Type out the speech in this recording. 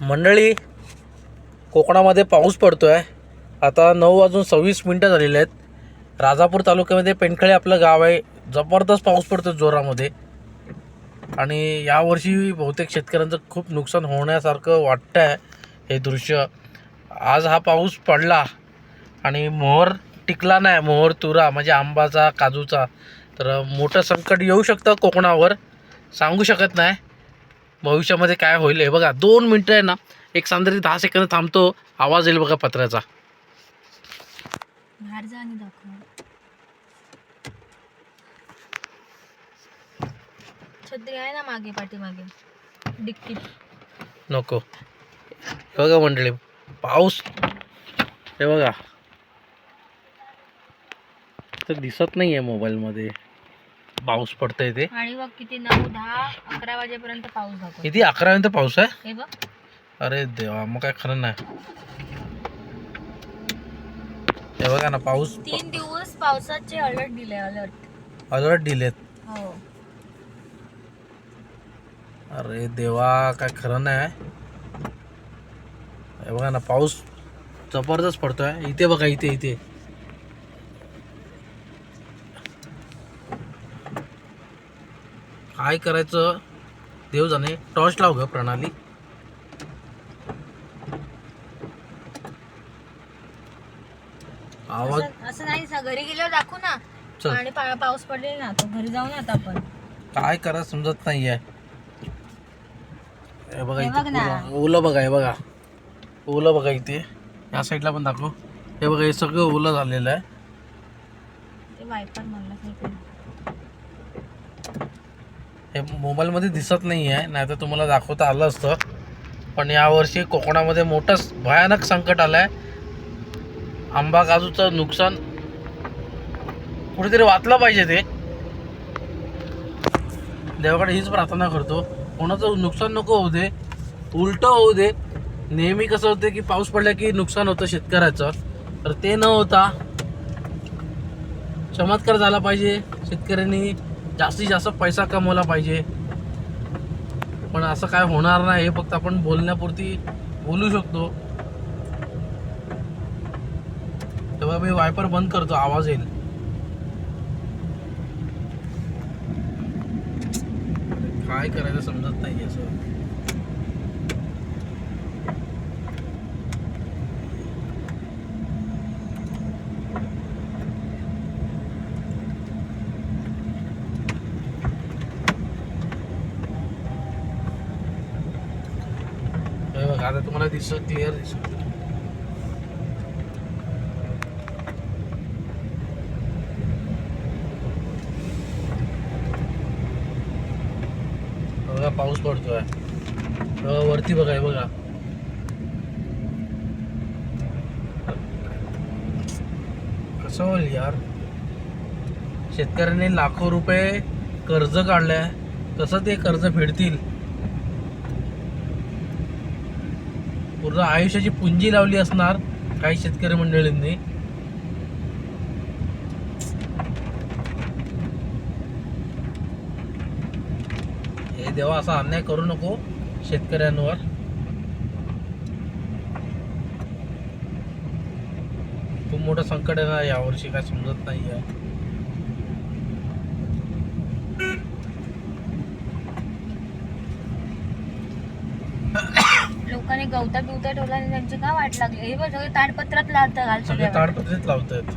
मंडळी कोकणामध्ये पाऊस पडतो आहे आता नऊ वाजून सव्वीस मिनटं झालेली आहेत. राजापूर तालुक्यामध्ये पेंडखळे आपलं गाव आहे. जबरदस्त पाऊस पडतो जोरामध्ये. आणि यावर्षी बहुतेक शेतकऱ्यांचं खूप नुकसान होण्यासारखं वाटतं आहे हे दृश्य. आज हा पाऊस पडला आणि मोहर टिकला नाही. मोहर तुरा म्हणजे आंबाचा काजूचा. तर मोठं संकट येऊ शकतं कोकणावर. सांगू शकत नाही. भविष्यामध्ये काय होईल हे बघा. दोन मिनटं आहे ना एक सांदरी दहा सेकंद थांबतो. आवाज येईल बघा पत्र्याचा बाहेर जा आणि दाखव. छत्री आहे ना मागे पाठीमागे. डिक्कीत नको. हे बघा मंडळी पाऊस. हे बघा. तर दिसत नाही आहे मोबाईलमध्ये. पाऊस पडतंय ते. आणि बघ किती नऊ दहा अकरा वाजेपर्यंत पाऊस किती? अकरापर्यंत पाऊस आहे? हे बघ. अरे देवा मग काय खरं नाही. हे बघा ना पाऊस तीन दिवस पावसाचे अलर्ट दिले अलर्ट. अलर्ट दिलेत. हो. अरे देवा काय खरं नाही. हे बघा ना पाऊस जबरदस्त पडतोय. इथे बघा इथे इथे. काय करायचं. देव जाणे टॉर्च लाव ग प्रणाली. आवाज असं असं नाही सा- घरी गेल्यावर दाखवू ना. आणि पा- पाऊस पडले ना तो घरी जाऊ ना आता आपण. काय करा समजत नाहीये. हे बघा हे इथे बघ ना. ओलं- ओलं बघा हे बघा. ओलं बघा इथे. या साईडला पण दाखव. हे बघा हे सगळं ओलं झालेलं आहे. ते वायपर म्हणलं. हे मोबाईलमध्ये दिसत नाही आहे नाही तर तुम्हाला दाखवता आलं असतं. पण यावर्षी कोकणामध्ये मोठं भयानक संकट आलं आहे आंबा काजूचं नुकसान कुठेतरी वाचलं पाहिजे ते. देवाकडे हीच प्रार्थना करतो. कोणाचं नुकसान नको होऊ दे उलटं होऊ दे. नेहमी कसं होतं की पाऊस पडला की नुकसान होतं शेतकऱ्याचं. तर ते न होता चमत्कार झाला पाहिजे. शेतकऱ्यांनी जास्तीत जास्त पैसा कमवला पाहिजे. पण असं काय होणार नाही हे फक्त आपण बोलण्यापुरती बोलू शकतो. तेव्हा मी वायपर बंद करतो आवाज येईल. काय करायचं समजत नाही असं. बघा आता तुम्हाला दिसत क्लिअर दिसत. बघा पाऊस पडतोय. बघा वरती बघा हे बघा. कसं होईल यार? शेतकऱ्यांनी लाखो रुपये कर्ज काढलंय. कसं ते कर्ज फेडतील? पूर्ण आयुष्याची पुंजी लावली असणार काही शेतकरी मंडळींनी. हे देवा असा अन्याय करू नको शेतकऱ्यांवर. खूप मोठं संकट आहे ना यावर्षी काय समजत नाही आहे लोकांनी गवता बिवता ठेवला आणि त्यांची का वाट लागली? हे बघ सगळे ताडपत्रात लावतात सगळे ताडपत्रीत लावतात.